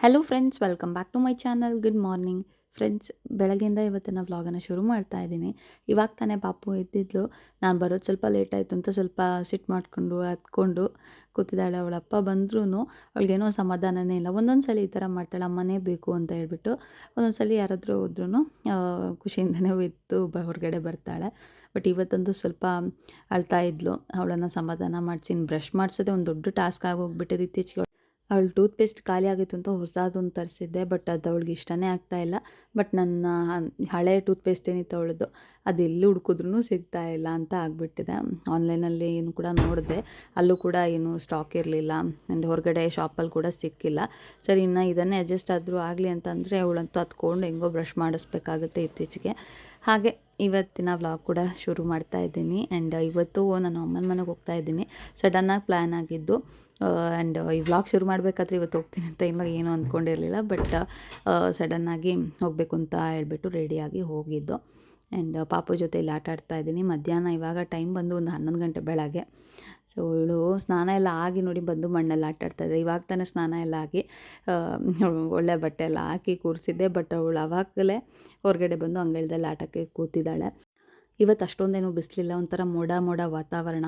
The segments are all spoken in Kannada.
Hello friends welcome back to my channel good morning friends ಬೆಳಗ್ಗೆಯಿಂದ ಇವತ್ತಿನ ವ್ಲಾಗನ್ನು ಶುರು ಮಾಡ್ತಾ ಇದ್ದೀನಿ. ಇವಾಗ ತಾನೇ ಪಾಪು ಎದ್ದಿದ್ಲು. ನಾನು ಬರೋದು ಸ್ವಲ್ಪ ಲೇಟ್ ಆಯಿತು ಅಂತ ಸ್ವಲ್ಪ ಸಿಟ್ ಮಾಡಿಕೊಂಡು ಹತ್ಕೊಂಡು ಕೂತಿದ್ದಾಳೆ. ಅವಳಪ್ಪ ಬಂದ್ರೂ ಅವಳಿಗೇನೋ ಸಮಾಧಾನನೇ ಇಲ್ಲ. ಒಂದೊಂದು ಸಲ ಈ ಥರ ಮಾಡ್ತಾಳೆ, ಅಮ್ಮನೇ ಬೇಕು ಅಂತ ಹೇಳ್ಬಿಟ್ಟು ಒಂದೊಂದು ಸಲ ಯಾರಾದರೂ ಹೋದ್ರೂ ಖುಷಿಯಿಂದನೇ ಎದ್ದು ಬ, ಹೊರಗಡೆ ಬರ್ತಾಳೆ. ಬಟ್ ಇವತ್ತಂತೂ ಸ್ವಲ್ಪ ಅಳ್ತಾ ಇದ್ಲು. ಅವಳನ್ನು ಸಮಾಧಾನ ಮಾಡಿಸಿ ಬ್ರಷ್ ಮಾಡಿಸೋದೇ ಒಂದು ದೊಡ್ಡ ಟಾಸ್ಕ್ ಆಗೋಗ್ಬಿಟ್ಟಿದೆ ಇತ್ತೀಚೆಗೆ. ಅವಳು ಟೂತ್ ಪೇಸ್ಟ್ ಖಾಲಿ ಆಗಿತ್ತು ಅಂತ ಹೊಸದೊಂದು ತರಿಸಿದ್ದೆ, ಬಟ್ ಅದು ಅವಳಿಗೆ ಇಷ್ಟನೇ ಆಗ್ತಾ ಇಲ್ಲ. ಬಟ್ ನನ್ನ ಹಳೆ ಟೂತ್ ಪೇಸ್ಟ್ ಏನಿತ್ತು ಅವಳದ್ದು, ಅದು ಎಲ್ಲಿ ಹುಡುಕಿದ್ರೂ ಸಿಗ್ತಾ ಇಲ್ಲ ಅಂತ ಆಗಿಬಿಟ್ಟಿದೆ. ಆನ್ಲೈನಲ್ಲಿ ಏನು ಕೂಡ ನೋಡಿದೆ. ಅಲ್ಲೂ ಕೂಡ ಏನು ಸ್ಟಾಕ್ ಇರಲಿಲ್ಲ. ಆ್ಯಂಡ್ ಹೊರಗಡೆ ಶಾಪಲ್ಲಿ ಕೂಡ ಸಿಕ್ಕಿಲ್ಲ. ಸರಿ, ಇನ್ನು ಇದನ್ನೇ ಅಡ್ಜಸ್ಟ್ ಆದರೂ ಆಗಲಿ ಅಂತಂದರೆ ಅವಳಂತೂ ಹತ್ಕೊಂಡು ಹೆಂಗೋ ಬ್ರಷ್ ಮಾಡಿಸ್ಬೇಕಾಗುತ್ತೆ ಇತ್ತೀಚೆಗೆ. ಹಾಗೆ ಇವತ್ತಿನ ವ್ಲಾಗ್ ಕೂಡ ಶುರು ಮಾಡ್ತಾ ಇದ್ದೀನಿ. ಆ್ಯಂಡ್ ಇವತ್ತು ನಾನು ಅಮ್ಮನ ಮನೆಗೆ ಹೋಗ್ತಾ ಇದ್ದೀನಿ. ಸಡನ್ನಾಗಿ ಪ್ಲ್ಯಾನ್ ಆಗಿದ್ದು ಆ್ಯಂಡ್ ಈ ವ್ಲಾಗ್ ಶುರು ಮಾಡಬೇಕಾದ್ರೆ ಇವತ್ತು ಹೋಗ್ತೀನಿ ಅಂತ ಇಲ್ಲ ಏನೂ ಅಂದ್ಕೊಂಡಿರಲಿಲ್ಲ ಬಟ್ ಸಡನ್ನಾಗಿ ಹೋಗಬೇಕು ಅಂತ ಹೇಳ್ಬಿಟ್ಟು ರೆಡಿಯಾಗಿ ಹೋಗಿದ್ದು. ಆ್ಯಂಡ್ ಪಾಪು ಜೊತೆ ಇಲ್ಲಿ ಆಟ ಆಡ್ತಾ ಇದ್ದೀನಿ. ಮಧ್ಯಾಹ್ನ ಇವಾಗ ಟೈಮ್ ಬಂದು ಒಂದು ಹನ್ನೊಂದು ಗಂಟೆ ಬೆಳಗ್ಗೆ. ಸೊ ಇವಳು ಸ್ನಾನ ಎಲ್ಲ ಆಗಿ ನೋಡಿ ಬಂದು ಮಣ್ಣಲ್ಲಿ ಆಟ ಆಡ್ತಾಯಿದ್ದೆ ಇವಾಗ ತಾನೇ ಸ್ನಾನ ಎಲ್ಲ ಆಗಿ ಒಳ್ಳೆ ಬಟ್ಟೆ ಎಲ್ಲ ಹಾಕಿ ಕೂರಿಸಿದ್ದೆ ಬಟ್ ಅವಳು ಅವಾಗಲೇ ಹೊರಗಡೆ ಬಂದು ಅಂಗಳದಲ್ಲಿ ಆಟಕ್ಕೆ ಕೂತಿದ್ದಾಳೆ. ಇವತ್ತು ಅಷ್ಟೊಂದೇನು ಬಿಸಿಲಿಲ್ಲ, ಒಂಥರ ಮೋಡ ಮೋಡ ವಾತಾವರಣ.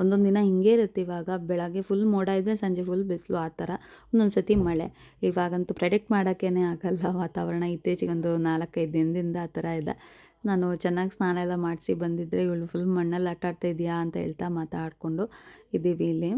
ಒಂದೊಂದು ದಿನ ಹಿಂಗೆ ಇರುತ್ತೆ ಇವಾಗ. ಬೆಳಗ್ಗೆ ಫುಲ್ ಮೋಡ ಇದ್ದರೆ ಸಂಜೆ ಫುಲ್ ಬಿಸಿಲು, ಆ ಥರ. ಒಂದೊಂದು ಸತಿ ಮಳೆ. ಇವಾಗಂತೂ ಪ್ರೆಡಿಕ್ಟ್ ಮಾಡೋಕ್ಕೇ ಆಗಲ್ಲ ವಾತಾವರಣ. ಇತ್ತೀಚೆಗೊಂದು ನಾಲ್ಕೈದು ದಿನದಿಂದ ಆ ಥರ ಇದೆ. ನಾನು ಚೆನ್ನಾಗಿ ಸ್ನಾನ ಎಲ್ಲ ಮಾಡಿಸಿ ಬಂದಿದ್ದರೆ ಇವಳು ಫುಲ್ ಮಣ್ಣಲ್ಲಿ ಆಟ ಆಡ್ತಾ ಇದೆಯಾ ಅಂತ ಹೇಳ್ತಾ ಮಾತಾಡಿಕೊಂಡು ಇದ್ದೀವಿ ಇಲ್ಲಿ.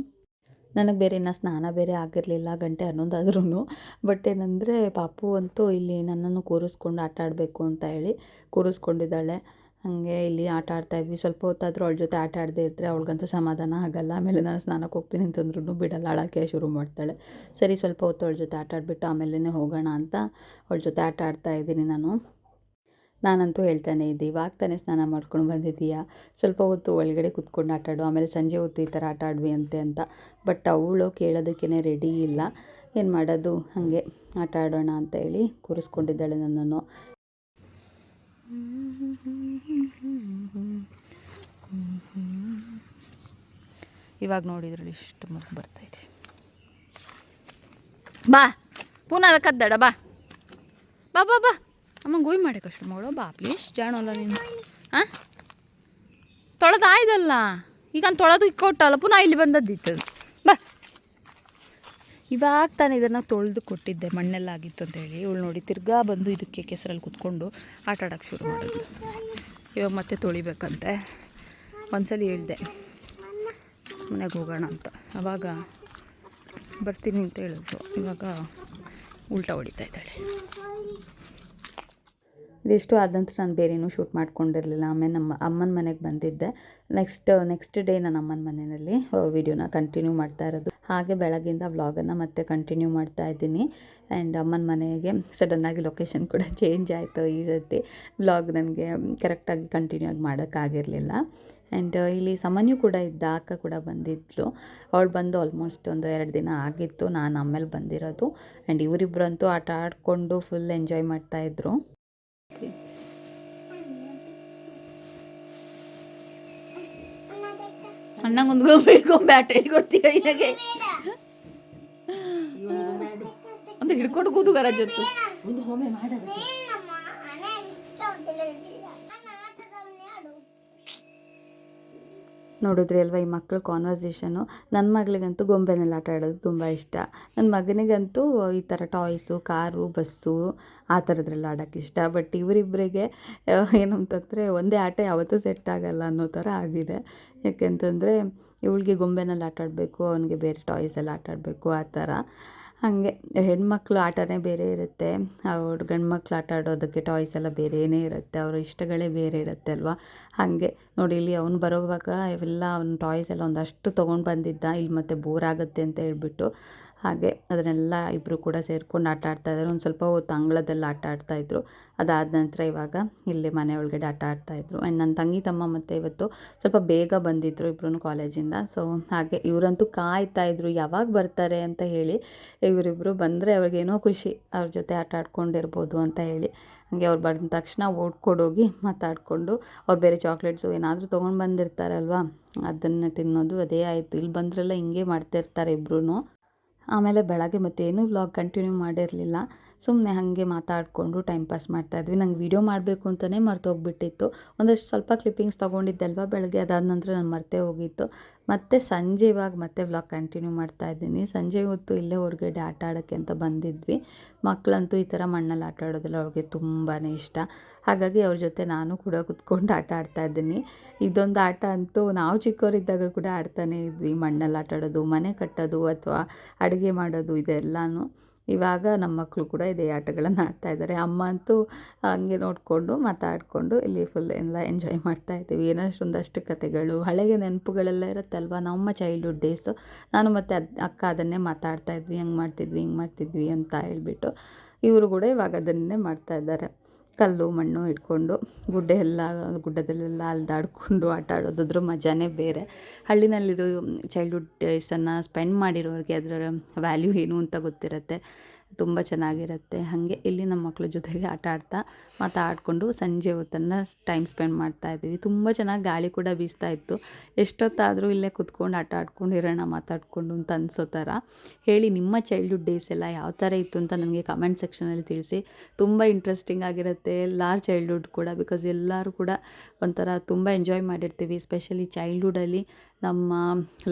ನನಗೆ ಬೇರೆ ಇನ್ನು ಸ್ನಾನ ಬೇರೆ ಆಗಿರಲಿಲ್ಲ, ಗಂಟೆ ಹನ್ನೊಂದಾದ್ರೂ ಬಟ್ ಏನಂದರೆ ಪಾಪು ಅಂತೂ ಇಲ್ಲಿ ನನ್ನನ್ನು ಕೂರಿಸ್ಕೊಂಡು ಆಟ ಆಡಬೇಕು ಅಂತ ಹೇಳಿ ಕೂರಿಸ್ಕೊಂಡಿದ್ದಾಳೆ. ಹಾಗೆ ಇಲ್ಲಿ ಆಟ ಆಡ್ತಾ ಇದ್ವಿ. ಸ್ವಲ್ಪ ಹೊತ್ತಾದರೂ ಅವಳ ಜೊತೆ ಆಟ ಆಡದೇ ಇದ್ದರೆ ಅವಳಿಗಂತೂ ಸಮಾಧಾನ ಆಗಲ್ಲ. ಆಮೇಲೆ ನಾನು ಸ್ನಾನಕ್ಕೆ ಹೋಗ್ತೀನಿ ಅಂತಂದ್ರೂ ಬಿಡಲ್ಲ. ಅಳಕ್ಕೆ ಶುರು ಮಾಡ್ತಾಳೆ. ಸರಿ, ಸ್ವಲ್ಪ ಹೊತ್ತು ಅವಳ ಜೊತೆ ಆಟ ಆಡಿಬಿಟ್ಟು ಆಮೇಲೆ ಹೋಗೋಣ ಅಂತ ಅವಳ ಜೊತೆ ಆಟ ಆಡ್ತಾ ಇದ್ದೀನಿ ನಾನು. ನಾನಂತೂ ಹೇಳ್ತಾನೆ ಇದ್ದೆ ಇವಾಗ ತಾನೇ ಸ್ನಾನ ಮಾಡ್ಕೊಂಡು ಬಂದಿದ್ದೀಯಾ? ಸ್ವಲ್ಪ ಹೊತ್ತು ಒಳಗಡೆ ಕುತ್ಕೊಂಡು ಆಟಾಡು ಆಮೇಲೆ ಸಂಜೆ ಹೊತ್ತು ಈ ಥರ ಆಟ ಆಡ್ವಿ ಅಂತೆ ಅಂತ. ಬಟ್ ಅವಳು ಕೇಳೋದಕ್ಕೇ ರೆಡಿ ಇಲ್ಲ. ಏನು ಮಾಡೋದು? ಹಾಗೆ ಆಟ ಆಡೋಣ ಅಂತ ಹೇಳಿ ಕೂರಿಸ್ಕೊಂಡಿದ್ದಾಳೆ ನನ್ನನ್ನು. ಇವಾಗ ನೋಡಿದ್ರಲ್ಲಿ ಇಷ್ಟು ಮಗು ಬರ್ತಾ ಇದೆ. ಬಾ, ಪುನಃ ಕದ್ದಡ ಬಾ. ಬಾ ಬಾ ಬಾ. ಅಮ್ಮ ಗುಯ್ ಮಾಡಿ ಕಷ್ಟ ಮಾಡೋ ಬಾ ಪ್ಲೀಸ್ ಜಾಣಲ್ಲ ನೀನು. ಹಾಂ ತೊಳೆದಾಯ್ದಲ್ಲ ಈಗ ತೊಳೆದು ಇಕ್ಕೊಟ್ಟಲ್ಲ, ಪುನಃ ಇಲ್ಲಿ ಬಂದದ್ದಿತ್ತು. ಬಾ. ಇವಾಗ ತಾನೇ ಇದನ್ನು ತೊಳೆದು ಕೊಟ್ಟಿದ್ದೆ ಅಂತ ಹೇಳಿ ಇವಳು ನೋಡಿ ತಿರ್ಗಾ ಬಂದು ಇದಕ್ಕೆ ಕೆಸರಲ್ಲಿ ಕುತ್ಕೊಂಡು ಆಟ ಆಡೋಕ್ಕೆ ಶುರು ಮಾಡಿದ್ಲು. ಇವಾಗ ಮತ್ತೆ ತೊಳಿಬೇಕಂತೆ. ಒಂದ್ಸಲ ಹೇಳಿದೆ, ಮನೆಗೆ ಹೋಗೋಣ ಅಂತ. ಆವಾಗ ಬರ್ತೀನಿ ಅಂತ ಹೇಳಿದ್ರು. ಇವಾಗ ಉಲ್ಟಾ ಹೊಡಿತಾ ಇದ್ದಾಳೆ. ಇದೆಷ್ಟು ಆದಂತ ನಾನು ಬೇರೇನೂ ಶೂಟ್ ಮಾಡ್ಕೊಂಡಿರಲಿಲ್ಲ. ಆಮೇಲೆ ನಮ್ಮ ಅಮ್ಮನ ಮನೆಗೆ ಬಂದಿದ್ದೆ. ನೆಕ್ಸ್ಟ್ ನೆಕ್ಸ್ಟ್ ಡೇ ನನ್ನ ಅಮ್ಮನ ಮನೆಯಲ್ಲಿ ವಿಡಿಯೋನ ಕಂಟಿನ್ಯೂ ಮಾಡ್ತಾ ಇರೋದು. ಹಾಗೆ ಬೆಳಗ್ಗಿಂದ ವ್ಲಾಗನ್ನು ಮತ್ತೆ ಕಂಟಿನ್ಯೂ ಮಾಡ್ತಾ ಇದ್ದೀನಿ. ಆ್ಯಂಡ್ ಅಮ್ಮನ ಮನೆಗೆ ಸಡನ್ನಾಗಿ ಲೊಕೇಶನ್ ಕೂಡ ಚೇಂಜ್ ಆಯಿತು ಈ ಸತಿ ವ್ಲಾಗ್ ನನಗೆ ಕರೆಕ್ಟಾಗಿ ಕಂಟಿನ್ಯೂ ಆಗಿ ಮಾಡೋಕ್ಕಾಗಿರಲಿಲ್ಲ ಆ್ಯಂಡ್ ಇಲ್ಲಿ ಸಮನ್ಯೂ ಕೂಡ ಇದ್ದ, ಅಕ್ಕ ಕೂಡ ಬಂದಿದ್ಲು. ಅವಳು ಬಂದು ಆಲ್ಮೋಸ್ಟ್ ಒಂದು ಎರಡು ದಿನ ಆಗಿತ್ತು. ನಾನು ಆಮೇಲೆ ಬಂದಿರೋದು. ಆ್ಯಂಡ್ ಇವರಿಬ್ಬರಂತೂ ಆಟ ಆಡಿಕೊಂಡು ಫುಲ್ ಎಂಜಾಯ್ ಮಾಡ್ತಾಯಿದ್ರು ಅಣ್ಣಂಗೊಂದು ಗೊಂಬೆ ಗೊಂಬೆ ಆಟ ಹಿಡ್ಕೊಡ್ತೀಯ ಇಲ್ಲಗೆ ಅಂದ್ರೆ ಹಿಡ್ಕೊಂಡು ಕೂದು ಜೊತೆ ಒಂದು ಹೋಮೆ ಮಾಡೋದು ನೋಡಿದ್ರಿ ಅಲ್ವಾ ಈ ಮಕ್ಕಳು ಕಾನ್ವರ್ಸೇಷನು ನನ್ನ ಮಗಳಿಗಂತೂ ಗೊಂಬೆನಲ್ಲಿ ಆಟ ಆಡೋದು ತುಂಬ ಇಷ್ಟ. ನನ್ನ ಮಗನಿಗಂತೂ ಈ ಥರ ಟಾಯ್ಸು ಕಾರು, ಬಸ್ಸು ಆ ಥರದ್ರಲ್ಲಿ ಆಡೋಕ್ಕೆ ಇಷ್ಟ. ಬಟ್ ಇವರಿಬ್ಬರಿಗೆ ಏನಂತಂದರೆ ಒಂದೇ ಆಟ ಯಾವತ್ತೂ ಸೆಟ್ ಆಗಲ್ಲ ಅನ್ನೋ ಥರ ಆಗಿದೆ. ಯಾಕೆಂತಂದರೆ, ಇವಳಿಗೆ ಗೊಂಬೆನಲ್ಲಿ ಆಟ ಆಡಬೇಕು, ಅವನಿಗೆ ಬೇರೆ ಟಾಯ್ಸಲ್ಲಿ ಆಟ ಆಡಬೇಕು ಆ ಥರ. ಹಾಗೆ ಹೆಣ್ಮಕ್ಳು ಆಟನೇ ಬೇರೆ ಇರುತ್ತೆ. ಅವ್ರು ಗಂಡು ಮಕ್ಳು ಆಟ ಆಡೋದಕ್ಕೆ ಟಾಯ್ಸ್ ಎಲ್ಲ ಬೇರೆಯೇ ಇರುತ್ತೆ. ಅವ್ರ ಇಷ್ಟಗಳೇ ಬೇರೆ ಇರುತ್ತೆ ಅಲ್ವಾ? ಹಾಗೆ ನೋಡಿ ಇಲ್ಲಿ ಅವ್ನು ಬರೋವಾಗ ಇವೆಲ್ಲ ಅವ್ನ ಟಾಯ್ಸ್ ಎಲ್ಲ ಒಂದಷ್ಟು ತೊಗೊಂಡು ಬಂದಿದ್ದ. ಇಲ್ಲಿ ಮತ್ತೆ ಬೋರ್ ಆಗುತ್ತೆ ಅಂತ ಹೇಳ್ಬಿಟ್ಟು ಹಾಗೆ ಅದನ್ನೆಲ್ಲ ಇಬ್ಬರು ಕೂಡ ಸೇರ್ಕೊಂಡು ಆಟ ಆಡ್ತಾಯಿದ್ರು ಒಂದು ಸ್ವಲ್ಪ ಹೊತ್ತು ಅಂಗಳದಲ್ಲಿ ಆಟ ಆಡ್ತಾಯಿದ್ರು ಅದಾದ ನಂತರ ಇವಾಗ ಇಲ್ಲಿ ಮನೆ ಒಳಗಡೆ ಆಟ ಆಡ್ತಾಯಿದ್ರು ಆ್ಯಂಡ್ ನನ್ನ ತಂಗಿ, ತಮ್ಮ ಮತ್ತು ಇವತ್ತು ಸ್ವಲ್ಪ ಬೇಗ ಬಂದಿದ್ದರು ಇಬ್ಬರೂ ಕಾಲೇಜಿಂದ. ಸೊ ಹಾಗೆ ಇವರಂತೂ ಕಾಯ್ತಾಯಿದ್ರು ಯಾವಾಗ ಬರ್ತಾರೆ ಅಂತ ಹೇಳಿ ಇವರಿಬ್ಬರು ಬಂದರೆ ಅವ್ರಿಗೇನೋ ಖುಷಿ. ಅವ್ರ ಜೊತೆ ಆಟ ಆಡ್ಕೊಂಡಿರ್ಬೋದು ಅಂತ ಹೇಳಿ. ಹಾಗೆ ಅವ್ರು ಬಂದ ತಕ್ಷಣ ಓಡ್ಕೊಡೋಗಿ ಮಾತಾಡಿಕೊಂಡು ಅವ್ರು ಬೇರೆ ಚಾಕ್ಲೇಟ್ಸು ಏನಾದರೂ ತೊಗೊಂಡು ಬಂದಿರ್ತಾರಲ್ವ, ಅದನ್ನು ತಿನ್ನೋದು ಅದೇ ಆಯಿತು. ಇಲ್ಲಿ ಬಂದರೆಲ್ಲ ಹಿಂಗೆ ಮಾಡ್ತಿರ್ತಾರೆ ಇಬ್ಬರೂ ಆಮೇಲೆ ಬೆಳಗ್ಗೆ ಮತ್ತೇನು ವ್ಲಾಗ್ ಕಂಟಿನ್ಯೂ ಮಾಡಿರಲಿಲ್ಲ. ಸುಮ್ಮನೆ ಹಾಗೆ ಮಾತಾಡಿಕೊಂಡು ಟೈಮ್ ಪಾಸ್ ಮಾಡ್ತಾಯಿದ್ವಿ ನಂಗೆ ವೀಡಿಯೋ ಮಾಡಬೇಕು ಅಂತಲೇ ಮರ್ತೋಗ್ಬಿಟ್ಟಿತ್ತು. ಒಂದಷ್ಟು ಸ್ವಲ್ಪ ಕ್ಲಿಪ್ಪಿಂಗ್ಸ್ ತೊಗೊಂಡಿದ್ದಲ್ವ ಬೆಳಗ್ಗೆ? ಅದಾದ ನಂತರ ನಾನು ಮರ್ತೇ ಹೋಗಿತ್ತು. ಮತ್ತು ಸಂಜೆ ಇವಾಗ ಮತ್ತೆ ವ್ಲಾಗ್ ಕಂಟಿನ್ಯೂ ಮಾಡ್ತಾ ಇದ್ದೀನಿ. ಸಂಜೆ ಹೊತ್ತು ಇಲ್ಲೇ ಹೊರಗಡೆ ಆಟ ಆಡೋಕ್ಕೆ ಅಂತ ಬಂದಿದ್ವಿ. ಮಕ್ಕಳಂತೂ ಈ ಥರ ಮಣ್ಣಲ್ಲಿ ಆಟ ಆಡೋದೆಲ್ಲ ಅವ್ರಿಗೆ ತುಂಬಾ ಇಷ್ಟ. ಹಾಗಾಗಿ ಅವ್ರ ಜೊತೆ ನಾನು ಕೂಡ ಕುತ್ಕೊಂಡು ಆಟ ಆಡ್ತಾ ಇದ್ದೀನಿ. ಇದೊಂದು ಆಟ ಅಂತೂ ನಾವು ಚಿಕ್ಕವರಿದ್ದಾಗ ಕೂಡ ಆಡ್ತಾನೇ ಇದ್ವಿ. ಮಣ್ಣಲ್ಲಿ ಆಟ ಆಡೋದು, ಮನೆ ಕಟ್ಟೋದು ಅಥವಾ ಅಡುಗೆ ಮಾಡೋದು, ಇದೆಲ್ಲನೂ. ಇವಾಗ ನಮ್ಮ ಮಕ್ಕಳು ಕೂಡ ಇದೇ ಆಟಗಳನ್ನು ಆಡ್ತಾ ಇದ್ದಾರೆ. ಅಮ್ಮ ಅಂತೂ ಹಂಗೆ ನೋಡಿಕೊಂಡು ಮಾತಾಡಿಕೊಂಡು ಇಲ್ಲಿ ಫುಲ್ ಎಲ್ಲ ಎಂಜಾಯ್ ಮಾಡ್ತಾ ಇದ್ದೀವಿ. ಏನಷ್ಟು ಒಂದಷ್ಟು ಕತೆಗಳು, ಹಳೆಯ ನೆನಪುಗಳೆಲ್ಲ ಇರುತ್ತಲ್ವ? ನಮ್ಮ ಚೈಲ್ಡ್ಹುಡ್ ಡೇಸು ನಾನು ಮತ್ತು ಅಕ್ಕ ಅದನ್ನೇ ಮಾತಾಡ್ತಾ ಇದ್ವಿ. ಹಂಗೆ ಮಾಡ್ತಿದ್ವಿ, ಹಿಂಗೆ ಮಾಡ್ತಿದ್ವಿ ಅಂತ ಹೇಳ್ಬಿಟ್ಟು ಇವರು ಕೂಡ ಇವಾಗ ಅದನ್ನೇ ಮಾಡ್ತಾ ಇದ್ದಾರೆ. ಕಲ್ಲು, ಮಣ್ಣು ಇಟ್ಕೊಂಡು ಗುಡ್ಡೆ ಎಲ್ಲ ಗುಡ್ಡದಲ್ಲೆಲ್ಲ ಅಲ್ದಾಡಿಕೊಂಡು ಆಟ ಆಡೋದಾದ್ರೂ ಮಜಾನೇ ಬೇರೆ. ಹಳ್ಳಿನಲ್ಲಿರೋ ಚೈಲ್ಡ್ಹುಡ್ ಡೇಸನ್ನು ಸ್ಪೆಂಡ್ ಮಾಡಿರೋರಿಗೆ ಅದರ ವ್ಯಾಲ್ಯೂ ಏನು ಅಂತ ಗೊತ್ತಿರುತ್ತೆ. ತುಂಬ ಚೆನ್ನಾಗಿರುತ್ತೆ. ಹಾಗೆ ಇಲ್ಲಿ ನಮ್ಮ ಮಕ್ಕಳ ಜೊತೆಗೆ ಆಟ ಆಡ್ತಾ ಮಾತಾಡಿಕೊಂಡು ಸಂಜೆ ಹೊತ್ತನ್ನು ಟೈಮ್ ಸ್ಪೆಂಡ್ ಮಾಡ್ತಾ ಇದ್ದೀವಿ. ತುಂಬ ಚೆನ್ನಾಗಿ ಗಾಳಿ ಕೂಡ ಬೀಸ್ತಾ ಇತ್ತು. ಎಷ್ಟೊತ್ತಾದರೂ ಇಲ್ಲೇ ಕುತ್ಕೊಂಡು ಆಟ ಆಡ್ಕೊಂಡು, ಇರೋಣ ಮಾತಾಡಿಕೊಂಡು ಅಂತ ಅನಿಸೋ ಥರ. ಹೇಳಿ ನಿಮ್ಮ ಚೈಲ್ಡ್ಹುಡ್ ಡೇಸ್ ಎಲ್ಲ ಯಾವ ಥರ ಇತ್ತು ಅಂತ ನನಗೆ ಕಮೆಂಟ್ ಸೆಕ್ಷನಲ್ಲಿ ತಿಳಿಸಿ. ತುಂಬ ಇಂಟ್ರೆಸ್ಟಿಂಗ್ ಆಗಿರುತ್ತೆ ಎಲ್ಲರ ಚೈಲ್ಡ್ಹುಡ್ ಕೂಡ ಬಿಕಾಸ್ ಎಲ್ಲರೂ ಕೂಡ ಒಂಥರ ತುಂಬ ಎಂಜಾಯ್ ಮಾಡಿರ್ತೀವಿ ಸ್ಪೆಷಲಿ ಚೈಲ್ಡ್ಹುಡಲ್ಲಿ ನಮ್ಮ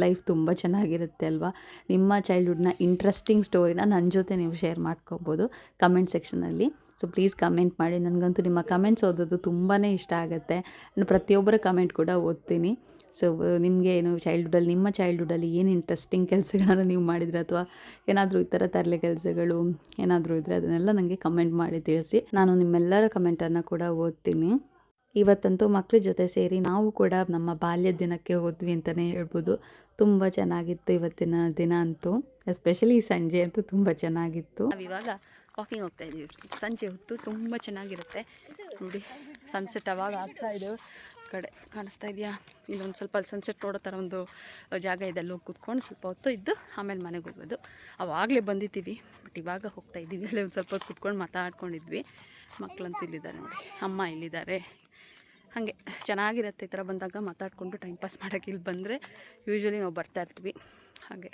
ಲೈಫ್ ತುಂಬ ಚೆನ್ನಾಗಿರುತ್ತೆ ಅಲ್ವಾ? ನಿಮ್ಮ ಚೈಲ್ಡ್ಹುಡ್ನ ಇಂಟ್ರೆಸ್ಟಿಂಗ್ ಸ್ಟೋರಿನ ನನ್ನ ಜೊತೆ ನೀವು ಶೇರ್ ಮಾಡ್ಕೋಬೋದು ಕಮೆಂಟ್ ಸೆಕ್ಷನಲ್ಲಿ ಸೊ ಪ್ಲೀಸ್ ಕಮೆಂಟ್ ಮಾಡಿ. ನನಗಂತೂ ನಿಮ್ಮ ಕಮೆಂಟ್ಸ್ ಓದೋದು ತುಂಬಾ ಇಷ್ಟ ಆಗುತ್ತೆ. ನಾನು ಪ್ರತಿಯೊಬ್ಬರ ಕಮೆಂಟ್ ಕೂಡ ಓದ್ತೀನಿ. ಸೊ ನಿಮಗೆ ಏನು ಚೈಲ್ಡ್ಹುಡಲ್ಲಿ ನಿಮ್ಮ ಚೈಲ್ಡ್ಹುಡಲ್ಲಿ ಏನು ಇಂಟ್ರೆಸ್ಟಿಂಗ್ ಕೆಲಸಗಳನ್ನು ನೀವು ಮಾಡಿದ್ರೆ ಅಥವಾ ಏನಾದರೂ ಈ ಥರ ತರಲೆ ಕೆಲಸಗಳು ಏನಾದರೂ ಇದ್ದರೆ ಅದನ್ನೆಲ್ಲ ನನಗೆ ಕಮೆಂಟ್ ಮಾಡಿ ತಿಳಿಸಿ. ನಾನು ನಿಮ್ಮೆಲ್ಲರ ಕಮೆಂಟನ್ನು ಕೂಡ ಓದ್ತೀನಿ. ಇವತ್ತಂತೂ ಮಕ್ಕಳ ಜೊತೆ ಸೇರಿ ನಾವು ಕೂಡ ನಮ್ಮ ಬಾಲ್ಯ ದಿನಕ್ಕೆ ಹೋದ್ವಿ ಅಂತಲೇ ಹೇಳ್ಬೋದು. ತುಂಬ ಚೆನ್ನಾಗಿತ್ತು ಇವತ್ತಿನ ದಿನ ಅಂತೂ. ಎಸ್ಪೆಷಲಿ ಸಂಜೆ ಅಂತೂ ತುಂಬ ಚೆನ್ನಾಗಿತ್ತು. ಇವಾಗ ವಾಕಿಂಗ್ ಹೋಗ್ತಾ ಇದ್ದೀವಿ ಸಂಜೆ ಹೊತ್ತು ತುಂಬ ಚೆನ್ನಾಗಿರುತ್ತೆ. ನೋಡಿ ಸನ್ಸೆಟ್ ಅವಾಗ ಆಗ್ತಾ ಇದೆ. ಕಡೆ ಕಾಣಿಸ್ತಾ ಇದೆಯಾ? ಇಲ್ಲೊಂದು ಸ್ವಲ್ಪ ಅಲ್ಲಿ ಸನ್ಸೆಟ್ ನೋಡೋ ಥರ ಒಂದು ಜಾಗ ಇದೆ. ಅಲ್ಲಿ ಹೋಗಿ ಕೂತ್ಕೊಂಡು ಸ್ವಲ್ಪ ಹೊತ್ತು ಇದ್ದು ಆಮೇಲೆ ಮನೆಗೆ ಹೋಗೋದು. ಅವಾಗಲೇ ಬಂದಿದ್ದೀವಿ. ಬಟ್ ಇವಾಗ ಹೋಗ್ತಾ ಇದ್ದೀವಿ ಇಲ್ಲೇ ಒಂದು ಸ್ವಲ್ಪ ಹೊತ್ತು ಕೂತ್ಕೊಂಡು ಮಾತಾಡ್ಕೊಂಡಿದ್ವಿ. ಮಕ್ಕಳಂತೂ ಇಲ್ಲಿದ್ದಾರೆ ನೋಡಿ. ಅಮ್ಮ ಇಲ್ಲಿದ್ದಾರೆ. ಹಾಗೆ ಚೆನ್ನಾಗಿರುತ್ತೆ ಈ ಥರ ಬಂದಾಗ ಮಾತಾಡಿಕೊಂಡು ಟೈಮ್ ಪಾಸ್ ಮಾಡೋಕ್ಕೆ ಇಲ್ಲಿ ಬಂದರೆ ಯೂಶ್ವಲಿ ನಾವು ಬರ್ತಾ ಇರ್ತೀವಿ. ಹಾಗೆ.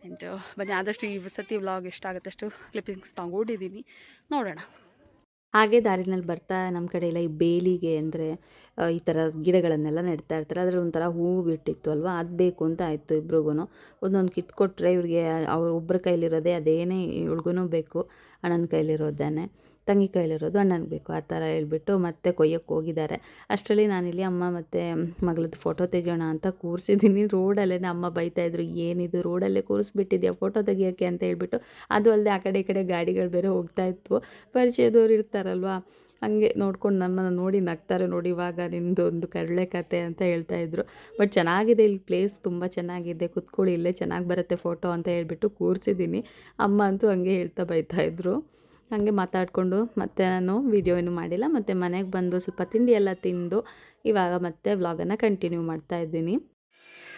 ಆ್ಯಂಡ್ ಬನ್ನಿ, ಆದಷ್ಟು ಈ ಸತಿ ವ್ಲಾಗ್ ಎಷ್ಟಾಗುತ್ತೆ ಅಷ್ಟು ಕ್ಲಿಪ್ಪಿಂಗ್ಸ್ ತಗೊಂಡಿದ್ದೀನಿ ನೋಡೋಣ. ಹಾಗೆ ದಾರಿನಲ್ಲಿ ಬರ್ತಾ ನಮ್ಮ ಕಡೆ ಎಲ್ಲ ಈ ಬೇಲಿಗೆ ಅಂದರೆ ಈ ಥರ ಗಿಡಗಳನ್ನೆಲ್ಲ ನೆಡ್ತಾ ಇರ್ತಾರೆ. ಅದರಲ್ಲಿ ಒಂಥರ ಹೂವು ಬಿಟ್ಟಿತ್ತು ಅಲ್ವಾ? ಅದು ಬೇಕು ಅಂತ ಆಯಿತು ಇಬ್ರಿಗೂ ಒಂದೊಂದು ಕಿತ್ಕೊಟ್ರೆ ಇವ್ರಿಗೆ, ಅವ್ರ ಒಬ್ಬರ ಕೈಲಿರೋದೇ, ಅದೇನೇ ಇವ್ಳಿಗೂ ಬೇಕು, ಅಣ್ಣನ ಕೈಲಿರೋದೇನೆ. ತಂಗಿ ಕೈಲಿರೋದು ಅಣ್ಣನಿಗೆ ಬೇಕು, ಆ ಥರ ಹೇಳ್ಬಿಟ್ಟು ಮತ್ತೆ ಕೊಯ್ಯಕ್ಕೆ ಹೋಗಿದ್ದಾರೆ. ಅಷ್ಟರಲ್ಲಿ ನಾನಿಲ್ಲಿ ಅಮ್ಮ ಮತ್ತು ಮಗಳದ್ದು ಫೋಟೋ ತೆಗಿಯೋಣ ಅಂತ ಕೂರಿಸಿದ್ದೀನಿ. ರೋಡಲ್ಲೇ ಅಮ್ಮ ಬೈತಾಯಿದ್ರು ಏನಿದು ರೋಡಲ್ಲೇ ಕೂರಿಸ್ಬಿಟ್ಟಿದ್ಯಾ ಫೋಟೋ ತೆಗಿಯೋಕ್ಕೆ ಅಂತ ಹೇಳ್ಬಿಟ್ಟು ಅದು ಅಲ್ಲದೆ ಆ ಕಡೆ ಈ ಕಡೆ ಗಾಡಿಗಳು ಬೇರೆ ಹೋಗ್ತಾ ಇತ್ತು ಪರಿಚಯದವ್ರು ಇರ್ತಾರಲ್ವಾ, ಹಂಗೆ ನೋಡ್ಕೊಂಡು ನಮ್ಮನ್ನು ನೋಡಿ ನಗ್ತಾರೆ ನೋಡಿ ಇವಾಗ ನಿಮ್ಮದು ಒಂದು ಕರಳೆ ಕತೆ ಅಂತ ಹೇಳ್ತಾ ಇದ್ರು. ಬಟ್ ಚೆನ್ನಾಗಿದೆ, ಇಲ್ಲಿ ಪ್ಲೇಸ್ ತುಂಬ ಚೆನ್ನಾಗಿದೆ, ಕುತ್ಕೊಳ್ಳಿ, ಇಲ್ಲೇ ಚೆನ್ನಾಗಿ ಬರುತ್ತೆ ಫೋಟೋ ಅಂತ ಹೇಳಿಬಿಟ್ಟು ಕೂರಿಸಿದ್ದೀನಿ. ಅಮ್ಮ ಅಂತೂ ಹಂಗೆ ಹೇಳ್ತಾ ಬೈತಾಯಿದ್ರು ಹಾಗೆ ಮಾತಾಡಿಕೊಂಡು ಮತ್ತೆ ನಾನು ವೀಡಿಯೋ ಏನೂ ಮಾಡಿಲ್ಲ. ಮತ್ತು ಮನೆಗೆ ಬಂದು ಸ್ವಲ್ಪ ತಿಂಡಿ ಎಲ್ಲ ತಿಂದು ಇವಾಗ ಮತ್ತೆ ವ್ಲಾಗನ್ನು ಕಂಟಿನ್ಯೂ ಮಾಡ್ತಾ ಇದ್ದೀನಿ.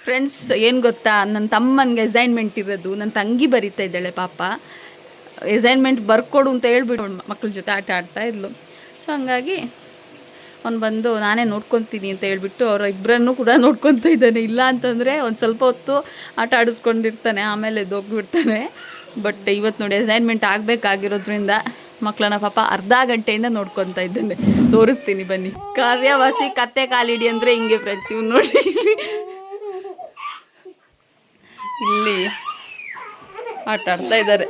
ಫ್ರೆಂಡ್ಸ್ ಏನು ಗೊತ್ತಾ? ನನ್ನ ತಮ್ಮನಿಗೆ ಅಸೈನ್ಮೆಂಟ್ ಇರೋದು. ನನ್ನ ತಂಗಿ ಬರೀತಾ ಇದ್ದಾಳೆ ಪಾಪ. ಅಸೈನ್ಮೆಂಟ್ ಬರ್ಕೊಡು ಅಂತ ಹೇಳ್ಬಿಟ್ಟು ಮಕ್ಕಳ ಜೊತೆ ಆಟ ಆಡ್ತಾ ಇದ್ಲು. ಸೊ ಹಂಗಾಗಿ ಅವ್ನು ಬಂದು ನಾನೇ ನೋಡ್ಕೊತೀನಿ ಅಂತ ಹೇಳ್ಬಿಟ್ಟು ಅವರ ಇಬ್ಬರನ್ನು ಕೂಡ ನೋಡ್ಕೊತಾ ಇದ್ದಾನೆ. ಇಲ್ಲ ಅಂತಂದರೆ ಒಂದು ಸ್ವಲ್ಪ ಹೊತ್ತು ಆಟ ಆಡಿಸ್ಕೊಂಡಿರ್ತಾನೆ, ಆಮೇಲೆ ಎದ್ದೋಗ್ಬಿಡ್ತಾನೆ ಬಟ್ ಇವತ್ತು ನೋಡಿ ಅಸೈನ್ಮೆಂಟ್ ಆಗಬೇಕಾಗಿರೋದ್ರಿಂದ ಮಕ್ಕಳನ್ನ ಪಾಪ ಅರ್ಧ ಗಂಟೆಯಿಂದ ನೋಡ್ಕೊತಾ ಇದ್ದೇನೆ. ತೋರಿಸ್ತೀನಿ ಬನ್ನಿ. ಕಾವ್ಯವಾಸಿ ಕತ್ತೆ ಕಾಲಿಡಿ ಅಂದರೆ ಹಿಂಗೆ ಫ್ರೆಂಡ್ಸ್ ಇವ್ನು ನೋಡಿ. ಇಲ್ಲಿ ಆಟ ಆಡ್ತಾ ಇದ್ದಾರೆ.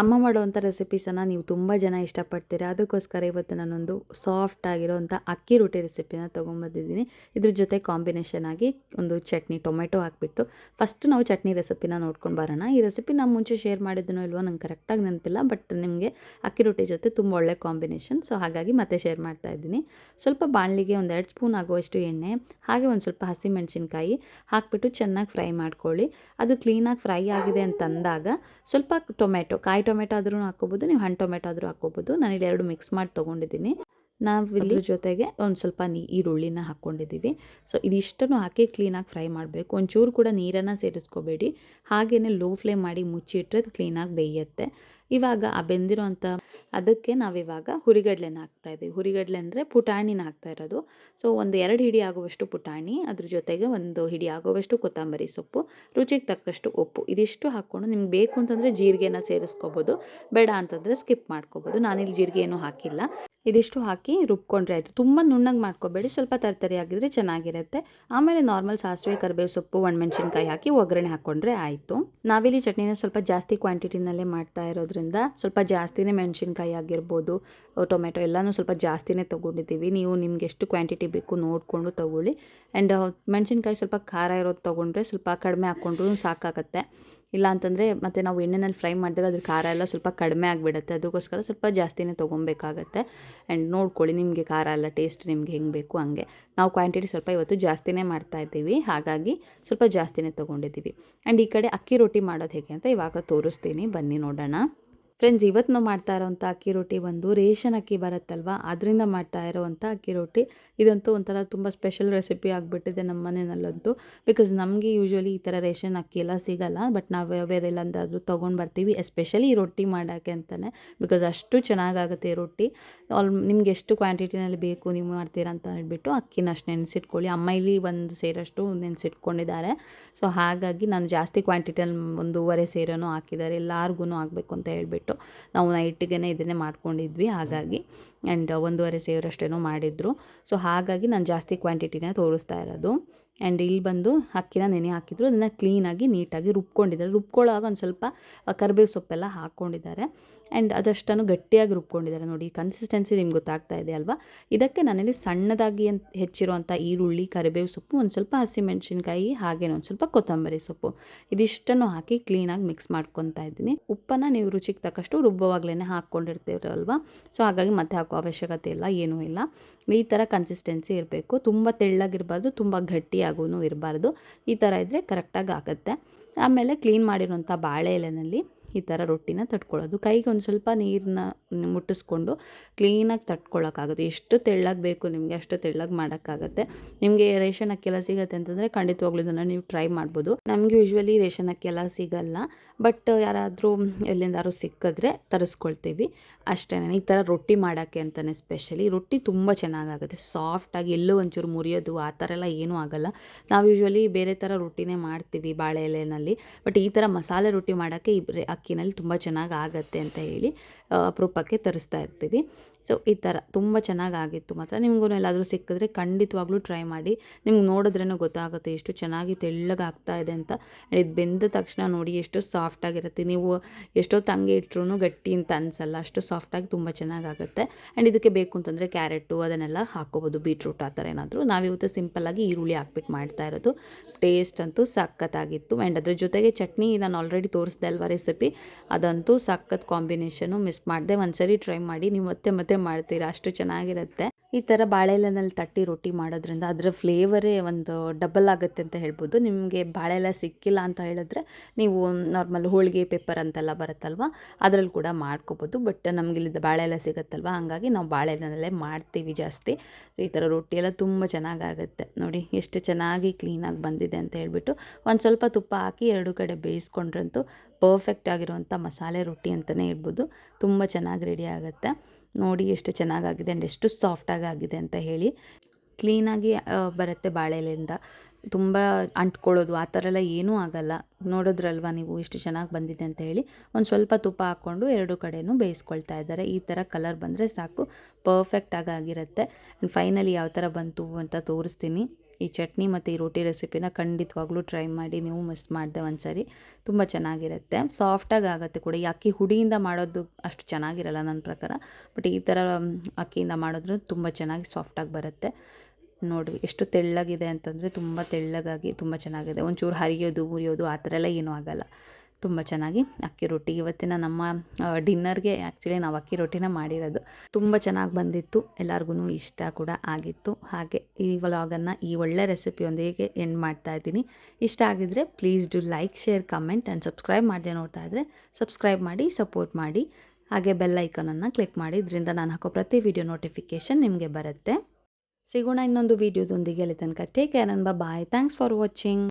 ಅಮ್ಮ ಮಾಡುವಂಥ ರೆಸಿಪೀಸನ್ನು ನೀವು ತುಂಬ ಜನ ಇಷ್ಟಪಡ್ತೀರ? ಅದಕ್ಕೋಸ್ಕರ ಇವತ್ತು ನಾನೊಂದು ಸಾಫ್ಟ್ ಆಗಿರೋವಂಥ ಅಕ್ಕಿ ರೊಟ್ಟಿ ರೆಸಿಪಿನ ತೊಗೊಂಬಂದಿದ್ದೀನಿ. ಇದ್ರ ಜೊತೆ ಕಾಂಬಿನೇಷನ್ ಆಗಿ ಒಂದು ಚಟ್ನಿ, ಟೊಮೆಟೊ ಹಾಕ್ಬಿಟ್ಟು ಫಸ್ಟ್ ನಾವು ಚಟ್ನಿ ರೆಸಿಪಿನ ನೋಡ್ಕೊಂಡು ಬರೋಣ. ಈ ರೆಸಿಪಿ ನಾನು ಮುಂಚೆ ಶೇರ್ ಮಾಡಿದ್ದನೋ ಇಲ್ವೋ ನಂಗೆ ಕರೆಕ್ಟಾಗಿ ನೆನಪಿಲ್ಲ ಬಟ್ ನಿಮಗೆ ಅಕ್ಕಿ ರೊಟ್ಟಿ ಜೊತೆ ತುಂಬ ಒಳ್ಳೆ ಕಾಂಬಿನೇಷನ್ ಸೊ ಹಾಗಾಗಿ ಮತ್ತೆ ಶೇರ್ ಮಾಡ್ತಾ ಇದ್ದೀನಿ. ಸ್ವಲ್ಪ ಬಾಣಲಿಗೆ ಒಂದು ಎರಡು ಸ್ಪೂನ್ ಆಗುವಷ್ಟು ಎಣ್ಣೆ, ಹಾಗೆ ಒಂದು ಸ್ವಲ್ಪ ಹಸಿಮೆಣಸಿನ್ಕಾಯಿ ಹಾಕ್ಬಿಟ್ಟು ಚೆನ್ನಾಗಿ ಫ್ರೈ ಮಾಡ್ಕೊಳ್ಳಿ. ಅದು ಕ್ಲೀನಾಗಿ ಫ್ರೈ ಆಗಿದೆ ಅಂತಂದಾಗ ಸ್ವಲ್ಪ ಟೊಮೆಟೊ, ಕಾಯಿ ಟೊಮೆಟೊ ಆದ್ರೂ ಹಾಕೋಬೋದು ನೀವು ಹಣ್ಣು ಟೊಮೆಟೊ ಆದರೂ ನಾನು ನಾನಿಲ್ಲಿ ಎರಡು ಮಿಕ್ಸ್ ಮಾಡಿ ತೊಗೊಂಡಿದ್ದೀನಿ. ನಾವು ಇಲ್ಲಿ ಜೊತೆಗೆ ಒಂದು ಸ್ವಲ್ಪ ನೀ, ಈರುಳ್ಳಿನ ಹಾಕ್ಕೊಂಡಿದ್ದೀವಿ ಸೊ ಇದಿಷ್ಟನ್ನು ಹಾಕಿ ಕ್ಲೀನಾಗಿ ಫ್ರೈ ಮಾಡಬೇಕು. ಒಂಚೂರು ಕೂಡ ನೀರನ್ನು ಸೇರಿಸ್ಕೋಬೇಡಿ. ಹಾಗೆಯೇ ಲೋ ಫ್ಲೇಮ್ ಮಾಡಿ ಮುಚ್ಚಿಟ್ರೆ ಕ್ಲೀನಾಗಿ ಬೇಯುತ್ತೆ. ಇವಾಗ ಆ ಬೆಂದಿರೋಂಥ ಅದಕ್ಕೆ ನಾವಿವಾಗ ಹುರಿಗಡಲೆನ ಹಾಕ್ತಾ ಇದ್ದೀವಿ. ಹುರಿಗಡಲೆ ಅಂದರೆ ಪುಟಾಣಿನ ಹಾಕ್ತಾ ಇರೋದು. ಸೊ ಒಂದು ಎರಡು ಹಿಡಿ ಆಗುವಷ್ಟು ಪುಟಾಣಿ, ಅದ್ರ ಜೊತೆಗೆ ಒಂದು ಹಿಡಿ ಆಗುವಷ್ಟು ಕೊತ್ತಂಬರಿ ಸೊಪ್ಪು, ರುಚಿಗೆ ತಕ್ಕಷ್ಟು ಉಪ್ಪು. ಇದಿಷ್ಟು ಹಾಕ್ಕೊಂಡು ನಿಮ್ಗೆ ಬೇಕು ಅಂತಂದರೆ ಜೀರಿಗೆನ ಸೇರಿಸ್ಕೋಬೋದು. ಬೇಡ ಅಂತಂದರೆ ಸ್ಕಿಪ್ ಮಾಡ್ಕೋಬೋದು. ನಾನಿಲ್ಲಿ ಜೀರಿಗೆ ಏನೂ ಹಾಕಿಲ್ಲ. ಇದಿಷ್ಟು ಹಾಕಿ ರುಬ್ಕೊಂಡ್ರೆ ಆಯಿತು. ತುಂಬ ನುಣ್ಣಗೆ ಮಾಡ್ಕೋಬೇಡಿ. ಸ್ವಲ್ಪ ತರ್ತರಿ ಆಗಿದ್ರೆ ಚೆನ್ನಾಗಿರುತ್ತೆ. ಆಮೇಲೆ ನಾರ್ಮಲ್ ಸಾಸಿವೆ, ಕರಿಬೇವು ಸೊಪ್ಪು, ಒಣಮೆಣ್ಸಿನ್ಕಾಯಿ ಹಾಕಿ ಒಗ್ಗರಣೆ ಹಾಕ್ಕೊಂಡ್ರೆ ಆಯಿತು. ನಾವಿಲ್ಲಿ ಚಟ್ನಿನ ಸ್ವಲ್ಪ ಜಾಸ್ತಿ ಕ್ವಾಂಟಿಟಿನಲ್ಲೇ ಮಾಡ್ತಾ ಇರೋದ್ರಿಂದ ಸ್ವಲ್ಪ ಜಾಸ್ತಿನೇ ಮೆಣಸಿನ್ಕಾಯಿ ಆಗಿರ್ಬೋದು ಟೊಮೆಟೊ ಎಲ್ಲನೂ ಸ್ವಲ್ಪ ಜಾಸ್ತಿನೇ ತೊಗೊಂಡಿದ್ದೀವಿ. ನೀವು ನಿಮ್ಗೆ ಎಷ್ಟು ಕ್ವಾಂಟಿಟಿ ಬೇಕು ನೋಡಿಕೊಂಡು ತೊಗೊಳ್ಳಿ. ಆ್ಯಂಡ್ ಮೆಣಸಿನ್ಕಾಯಿ ಸ್ವಲ್ಪ ಖಾರ ಇರೋದು ತೊಗೊಂಡ್ರೆ ಸ್ವಲ್ಪ ಕಡಿಮೆ ಹಾಕ್ಕೊಂಡ್ರೂ ಸಾಕಾಗತ್ತೆ. ಇಲ್ಲ ಅಂತಂದರೆ ಮತ್ತು ನಾವು ಎಣ್ಣೆನಲ್ಲಿ ಫ್ರೈ ಮಾಡಿದಾಗ ಅದ್ರ ಖಾರ ಎಲ್ಲ ಸ್ವಲ್ಪ ಕಡಿಮೆ ಆಗಿಬಿಡುತ್ತೆ. ಅದಕ್ಕೋಸ್ಕರ ಸ್ವಲ್ಪ ಜಾಸ್ತಿನೇ ತೊಗೊಬೇಕಾಗತ್ತೆ ಆ್ಯಂಡ್ ನೋಡ್ಕೊಳ್ಳಿ ನಿಮಗೆ ಖಾರ ಎಲ್ಲ ಟೇಸ್ಟ್ ನಿಮ್ಗೆ ಹೆಂಗೆ ಬೇಕು ಹಂಗೆ. ನಾವು ಕ್ವಾಂಟಿಟಿ ಸ್ವಲ್ಪ ಇವತ್ತು ಜಾಸ್ತಿನೇ ಮಾಡ್ತಾ ಇದ್ದೀವಿ. ಹಾಗಾಗಿ ಸ್ವಲ್ಪ ಜಾಸ್ತಿನೇ ತೊಗೊಂಡಿದ್ದೀವಿ. ಆ್ಯಂಡ್ ಈ ಕಡೆ ಅಕ್ಕಿ ರೊಟ್ಟಿ ಮಾಡೋದು ಹೇಗೆ ಅಂತ ಇವಾಗ ತೋರಿಸ್ತೀನಿ. ಬನ್ನಿ ನೋಡೋಣ. ಫ್ರೆಂಡ್ಸ್ ಇವತ್ತು ನಾವು ಮಾಡ್ತಾ ಇರೋವಂಥ ಅಕ್ಕಿ ರೊಟ್ಟಿ ಬಂದು ರೇಷನ್ ಅಕ್ಕಿ ಬರುತ್ತಲ್ವ? ಅದರಿಂದ ಮಾಡ್ತಾ ಇರೋವಂಥ ಅಕ್ಕಿ ರೊಟ್ಟಿ. ಇದಂತೂ ಒಂಥರ ತುಂಬ ಸ್ಪೆಷಲ್ ರೆಸಿಪಿ ಆಗಿಬಿಟ್ಟಿದೆ ನಮ್ಮ ಮನೆಯಲ್ಲಂತೂ. ಬಿಕಾಸ್ ನಮಗೆ ಯೂಶ್ವಲಿ ಈ ಥರ ರೇಷನ್ ಅಕ್ಕಿ ಎಲ್ಲ ಸಿಗಲ್ಲ. ಬಟ್ ನಾವು ಬೇರೆ ಎಲ್ಲಂದಾದರೂ ತೊಗೊಂಡು ಬರ್ತೀವಿ. ಎಸ್ಪೆಷಲಿ ರೊಟ್ಟಿ ಮಾಡೋಕ್ಕೆ ಅಂತಲೇ ಬಿಕಾಸ್ ಅಷ್ಟು ಚೆನ್ನಾಗಾಗುತ್ತೆ ಈ ರೊಟ್ಟಿ. ಆಲ್ ನಿಮ್ಗೆ ಎಷ್ಟು ಕ್ವಾಂಟಿಟಿನಲ್ಲಿ ಬೇಕು ನೀವು ಮಾಡ್ತೀರಾ ಅಂತ ಹೇಳ್ಬಿಟ್ಟು ಅಕ್ಕಿನ ಅಷ್ಟು ನೆನೆಸಿಟ್ಕೊಳ್ಳಿ. ಅಮ್ಮ ಇಲ್ಲಿ ಒಂದು ಸೇರಷ್ಟು ನೆನೆಸಿಟ್ಕೊಂಡಿದ್ದಾರೆ. ಸೊ ಹಾಗಾಗಿ ನಾನು ಜಾಸ್ತಿ ಕ್ವಾಂಟಿಟಿಯಲ್ಲಿ ಒಂದೂವರೆ ಸೇರನೂ ಹಾಕಿದ್ದಾರೆ. ಎಲ್ಲಾರ್ಗು ಆಗಬೇಕು ಅಂತ ಹೇಳ್ಬಿಟ್ಟು. ನಾವು ನೈಟಿಗೆ ಇದನ್ನೇ ಮಾಡ್ಕೊಂಡಿದ್ವಿ, ಹಾಗಾಗಿ. ಆ್ಯಂಡ್ ಒಂದೂವರೆ ಸೇವರಷ್ಟೇನೋ ಮಾಡಿದ್ರು. ಸೊ ಹಾಗಾಗಿ ನಾನು ಜಾಸ್ತಿ ಕ್ವಾಂಟಿಟಿನೇ ತೋರಿಸ್ತಾ ಇರೋದು. ಆ್ಯಂಡ್ ಇಲ್ಲಿ ಬಂದು ಅಕ್ಕಿನ ನೆನೆ ಹಾಕಿದ್ರು. ಅದನ್ನು ಕ್ಲೀನಾಗಿ ನೀಟಾಗಿ ರುಬ್ಕೊಂಡಿದ್ದಾರೆ. ರುಬ್ಕೊಳ್ಳೋವಾಗ ಒಂದು ಸ್ವಲ್ಪ ಕರಿಬೇವು ಸೊಪ್ಪೆಲ್ಲ ಹಾಕ್ಕೊಂಡಿದ್ದಾರೆ. ಆ್ಯಂಡ್ ಅದಷ್ಟನ್ನು ಗಟ್ಟಿಯಾಗಿ ರುಬ್ಕೊಂಡಿದ್ದಾರೆ ನೋಡಿ. ಕನ್ಸಿಸ್ಟೆನ್ಸಿ ನಿಮ್ಗೆ ಗೊತ್ತಾಗ್ತಾ ಇದೆ ಅಲ್ವಾ? ಇದಕ್ಕೆ ನನ್ನಲ್ಲಿ ಸಣ್ಣದಾಗಿ ಅಂತ ಹೆಚ್ಚಿರುವಂಥ ಈರುಳ್ಳಿ ಕರಿಬೇವು ಸೊಪ್ಪು, ಒಂದು ಸ್ವಲ್ಪ ಹಸಿಮೆಣಸಿನ್ಕಾಯಿ ಹಾಗೇನೆ ಒಂದು ಸ್ವಲ್ಪ ಕೊತ್ತಂಬರಿ ಸೊಪ್ಪು ಇದಿಷ್ಟನ್ನು ಹಾಕಿ ಕ್ಲೀನಾಗಿ ಮಿಕ್ಸ್ ಮಾಡ್ಕೊತಾ ಇದ್ದೀನಿ. ಉಪ್ಪನ್ನ ನೀವು ರುಚಿಗೆ ತಕ್ಕಷ್ಟು ರುಬ್ಬುವಾಗಲೇ ಹಾಕ್ಕೊಂಡಿರ್ತೀರಲ್ವ? ಸೊ ಹಾಗಾಗಿ ಮತ್ತೆ ಹಾಕೋ ಅವಶ್ಯಕತೆ ಇಲ್ಲ, ಏನೂ ಇಲ್ಲ. ಈ ಥರ ಕನ್ಸಿಸ್ಟೆನ್ಸಿ ಇರಬೇಕು. ತುಂಬ ತೆಳ್ಳಗಿರಬಾರ್ದು, ತುಂಬ ಗಟ್ಟಿಯಾಗೂ ಇರಬಾರ್ದು. ಈ ಥರ ಇದ್ದರೆ ಕರೆಕ್ಟಾಗಿ ಆಗುತ್ತೆ ಆಮೇಲೆ ಕ್ಲೀನ್ ಮಾಡಿರೋಂಥ ಬಾಳೆ ಎಲೆನಲ್ಲಿ ಈ ಥರ ರೊಟ್ಟಿನ ತಟ್ಕೊಳ್ಳೋದು. ಕೈಗೆ ಒಂದು ಸ್ವಲ್ಪ ನೀರನ್ನ ಮುಟ್ಟಿಸ್ಕೊಂಡು ಕ್ಲೀನಾಗಿ ತಟ್ಕೊಳ್ಳೋಕ್ಕಾಗುತ್ತೆ ಎಷ್ಟು ತೆಳ್ಳಗೆ ಬೇಕು ನಿಮಗೆ ಅಷ್ಟು ತೆಳ್ಳಗೆ ಮಾಡೋಕ್ಕಾಗತ್ತೆ. ನಿಮಗೆ ರೇಷನ್ ಅಕ್ಕಿ ಎಲ್ಲ ಸಿಗುತ್ತೆ ಅಂತಂದರೆ ಖಂಡಿತವಾಗ್ಲೂ ಇದನ್ನು ನೀವು ಟ್ರೈ ಮಾಡ್ಬೋದು. ನಮಗೆ ಯೂಶ್ವಲಿ ರೇಷನ್ ಅಕ್ಕಿ ಎಲ್ಲ ಸಿಗಲ್ಲ. ಬಟ್ ಯಾರಾದರೂ ಎಲ್ಲಿಂದಾದ್ರು ಸಿಕ್ಕಿದ್ರೆ ತರಿಸ್ಕೊಳ್ತೀವಿ. ಅಷ್ಟೇ ಈ ಥರ ರೊಟ್ಟಿ ಮಾಡೋಕ್ಕೆ ಅಂತಲೇ ಸ್ಪೆಷಲಿ. ರೊಟ್ಟಿ ತುಂಬ ಚೆನ್ನಾಗಾಗುತ್ತೆ. ಸಾಫ್ಟಾಗಿ ಎಲ್ಲೋ ಒಂಚೂರು ಮುರಿಯೋದು, ಆ ಥರ ಎಲ್ಲ ಏನೂ ಆಗಲ್ಲ. ನಾವು ಯೂಶ್ವಲಿ ಬೇರೆ ಥರ ರೊಟ್ಟಿನೇ ಮಾಡ್ತೀವಿ ಬಾಳೆ ಎಲೆನಲ್ಲಿ. ಬಟ್ ಈ ಥರ ಮಸಾಲೆ ರೊಟ್ಟಿ ಮಾಡೋಕ್ಕೆ ಇಬ್ಬರೇ ಬರೀ ಅಕ್ಕಿನಲ್ಲಿ ತುಂಬ ಚೆನ್ನಾಗಿ ಆಗತ್ತೆ ಅಂತ ಹೇಳಿ ಅಪರೂಪಕ್ಕೆ ತರಿಸ್ತಾ ಇರ್ತೀವಿ. ಸೊ, ಈ ಥರ ತುಂಬ ಚೆನ್ನಾಗಾಗಿತ್ತು. ಮಾತ್ರ ನಿಮಗೂ ಎಲ್ಲಾದರೂ ಸಿಕ್ಕಿದ್ರೆ ಖಂಡಿತವಾಗ್ಲೂ ಟ್ರೈ ಮಾಡಿ. ನಿಮ್ಗೆ ನೋಡಿದ್ರೇ ಗೊತ್ತಾಗುತ್ತೆ ಎಷ್ಟು ಚೆನ್ನಾಗಿ ತೆಳ್ಳಗೆ ಆಗ್ತಾ ಇದೆ ಅಂತ. ಇದು ಬೆಂದ ತಕ್ಷಣ ನೋಡಿ ಎಷ್ಟು ಸಾಫ್ಟಾಗಿರುತ್ತೆ ನೀವು ಎಷ್ಟೋ ತಂಗೆ ಇಟ್ರೂ ಗಟ್ಟಿ ಅಂತ ಅನಿಸಲ್ಲ. ಅಷ್ಟು ಸಾಫ್ಟಾಗಿ ತುಂಬ ಚೆನ್ನಾಗಾಗುತ್ತೆ. ಆ್ಯಂಡ್ ಇದಕ್ಕೆ ಬೇಕು ಅಂತಂದರೆ ಕ್ಯಾರೆಟು ಅದನ್ನೆಲ್ಲ ಹಾಕ್ಕೋಬೋದು. ಬೀಟ್ರೂಟ್ ಆ ಥರ ಏನಾದರೂ. ನಾವಿವತ್ತು ಸಿಂಪಲ್ಲಾಗಿ ಈರುಳ್ಳಿ ಹಾಕ್ಬಿಟ್ಟು ಮಾಡ್ತಾ ಇರೋದು. ಟೇಸ್ಟ್ ಅಂತೂ ಸಖತ್ತಾಗಿತ್ತು. ಆ್ಯಂಡ್ ಅದ್ರ ಜೊತೆಗೆ ಚಟ್ನಿ ನಾನು ಆಲ್ರೆಡಿ ತೋರಿಸ್ದೆ ಅಲ್ವಾ ರೆಸಿಪಿ? ಅದಂತೂ ಸಖತ್ ಕಾಂಬಿನೇಷನು ಮಿಸ್ ಮಾಡಿದೆ. ಒಂದು ಸರಿ ಟ್ರೈ ಮಾಡಿ. ನೀವು ಮತ್ತೆ ಮತ್ತೆ ಮಾಡ್ತೀರಾ, ಅಷ್ಟು ಚೆನ್ನಾಗಿರುತ್ತೆ. ಈ ಥರ ಬಾಳೆಲೆನಲ್ಲಿ ತಟ್ಟಿ ರೊಟ್ಟಿ ಮಾಡೋದ್ರಿಂದ ಅದರ ಫ್ಲೇವರೇ ಒಂದು ಡಬಲ್ ಆಗುತ್ತೆ ಅಂತ ಹೇಳ್ಬೋದು. ನಿಮಗೆ ಬಾಳೆಲೆ ಸಿಕ್ಕಿಲ್ಲ ಅಂತ ಹೇಳಿದ್ರೆ ನೀವು ನಾರ್ಮಲ್ ಹೋಳಿಗೆ ಪೇಪರ್ ಅಂತೆಲ್ಲ ಬರುತ್ತಲ್ವ, ಅದರಲ್ಲಿ ಕೂಡ ಮಾಡ್ಕೋಬೋದು. ಬಟ್ ನಮ್ಗೆ ಇಲ್ಲಿ ಬಾಳೆಲೆ ಸಿಗುತ್ತಲ್ವ, ಹಾಗಾಗಿ ನಾವು ಬಾಳೆಲೆನಲ್ಲೇ ಮಾಡ್ತೀವಿ ಜಾಸ್ತಿ. ಸೊ ಈ ಥರ ರೊಟ್ಟಿ ಎಲ್ಲ ತುಂಬ ಚೆನ್ನಾಗಾಗುತ್ತೆ. ನೋಡಿ, ಎಷ್ಟು ಚೆನ್ನಾಗಿ ಕ್ಲೀನಾಗಿ ಬಂದಿದೆ ಅಂತ ಹೇಳಿಬಿಟ್ಟು ಒಂದು ಸ್ವಲ್ಪ ತುಪ್ಪ ಹಾಕಿ ಎರಡು ಕಡೆ ಬೇಯಿಸ್ಕೊಂಡ್ರಂತೂ ಪರ್ಫೆಕ್ಟ್ ಆಗಿರುವಂಥ ಮಸಾಲೆ ರೊಟ್ಟಿ ಅಂತಲೇ ಹೇಳ್ಬೋದು. ತುಂಬ ಚೆನ್ನಾಗಿ ರೆಡಿ ಆಗುತ್ತೆ. ನೋಡಿ ಎಷ್ಟು ಚೆನ್ನಾಗಾಗಿದೆ ಆ್ಯಂಡ್ ಎಷ್ಟು ಸಾಫ್ಟಾಗಿ ಆಗಿದೆ ಅಂತ ಹೇಳಿ ಕ್ಲೀನಾಗಿ ಬರುತ್ತೆ ಬಾಳೆಲೆಯಿಂದ. ತುಂಬ ಅಂಟ್ಕೊಳ್ಳೋದು, ಆ ಥರ ಎಲ್ಲ ಏನೂ ಆಗಲ್ಲ. ನೋಡಿದ್ರಲ್ವ ನೀವು ಎಷ್ಟು ಚೆನ್ನಾಗಿ ಬಂದಿದೆ ಅಂತ ಹೇಳಿ. ಒಂದು ಸ್ವಲ್ಪ ತುಪ್ಪ ಹಾಕ್ಕೊಂಡು ಎರಡು ಕಡೆಯೂ ಬೇಯಿಸ್ಕೊಳ್ತಾ ಇದ್ದಾರೆ. ಈ ಥರ ಕಲರ್ ಬಂದರೆ ಸಾಕು ಪರ್ಫೆಕ್ಟಾಗಿ ಆಗಿರುತ್ತೆ. ಆ್ಯಂಡ್ ಫೈನಲಿ ಯಾವ ಥರ ಬಂತು ಅಂತ ತೋರಿಸ್ತೀನಿ. ಈ ಚಟ್ನಿ ಮತ್ತು ಈ ರೋಟಿ ರೆಸಿಪಿನ ಖಂಡಿತವಾಗ್ಲೂ ಟ್ರೈ ಮಾಡಿ ನೀವು ಮಿಸ್ ಮಾಡಿದೆ ಒಂದ್ಸರಿ. ತುಂಬ ಚೆನ್ನಾಗಿರುತ್ತೆ. ಸಾಫ್ಟಾಗಿ ಆಗುತ್ತೆ ಕೂಡ. ಈ ಅಕ್ಕಿ ಹುಡಿಯಿಂದ ಮಾಡೋದು ಅಷ್ಟು ಚೆನ್ನಾಗಿರಲ್ಲ ನನ್ನ ಪ್ರಕಾರ. ಬಟ್ ಈ ಥರ ಅಕ್ಕಿಯಿಂದ ಮಾಡಿದ್ರೆ ತುಂಬ ಚೆನ್ನಾಗಿ ಸಾಫ್ಟಾಗಿ ಬರುತ್ತೆ. ನೋಡಿ ಎಷ್ಟು ತೆಳ್ಳಗಿದೆ ಅಂತಂದರೆ ತುಂಬ ತೆಳ್ಳಗಾಗಿ ತುಂಬ ಚೆನ್ನಾಗಿದೆ. ಒಂಚೂರು ಹರಿಯೋದು, ಉರಿಯೋದು ಆ ಥರ ಎಲ್ಲ ಏನೂ ಆಗಲ್ಲ. ತುಂಬ ಚೆನ್ನಾಗಿ ಅಕ್ಕಿ ರೊಟ್ಟಿ. ಇವತ್ತಿನ ನಮ್ಮ ಡಿನ್ನರ್ಗೆ ಆ್ಯಕ್ಚುಲಿ ನಾವು ಅಕ್ಕಿ ರೊಟ್ಟಿನ ಮಾಡಿರೋದು. ತುಂಬ ಚೆನ್ನಾಗಿ ಬಂದಿತ್ತು. ಎಲ್ಲರಿಗೂ ಇಷ್ಟ ಕೂಡ ಆಗಿತ್ತು. ಹಾಗೆ ಈ ವ್ಲಾಗನ್ನು ಈ ಒಳ್ಳೆ ರೆಸಿಪಿಯೊಂದಿಗೆ ಎಂಡ್ ಮಾಡ್ತಾ ಇದ್ದೀನಿ. ಇಷ್ಟ ಆಗಿದ್ರೆ please do like share comment and subscribe ಮಾಡದೆ ನೋಡ್ತಾ ಇದ್ದರೆ ಸಬ್ಸ್ಕ್ರೈಬ್ ಮಾಡಿ ಸಪೋರ್ಟ್ ಮಾಡಿ. ಹಾಗೆ ಬೆಲ್ ಐಕನನ್ನು ಕ್ಲಿಕ್ ಮಾಡಿ. ಇದರಿಂದ ನಾನು ಹಾಕೋ ಪ್ರತಿ ವಿಡಿಯೋ ನೋಟಿಫಿಕೇಷನ್ ನಿಮಗೆ ಬರುತ್ತೆ. ಸಿಗೋಣ ಇನ್ನೊಂದು ವಿಡಿಯೋದೊಂದಿಗೆ ಅಲ್ಲಿ ತನಕ. Take care and bye thanks for watching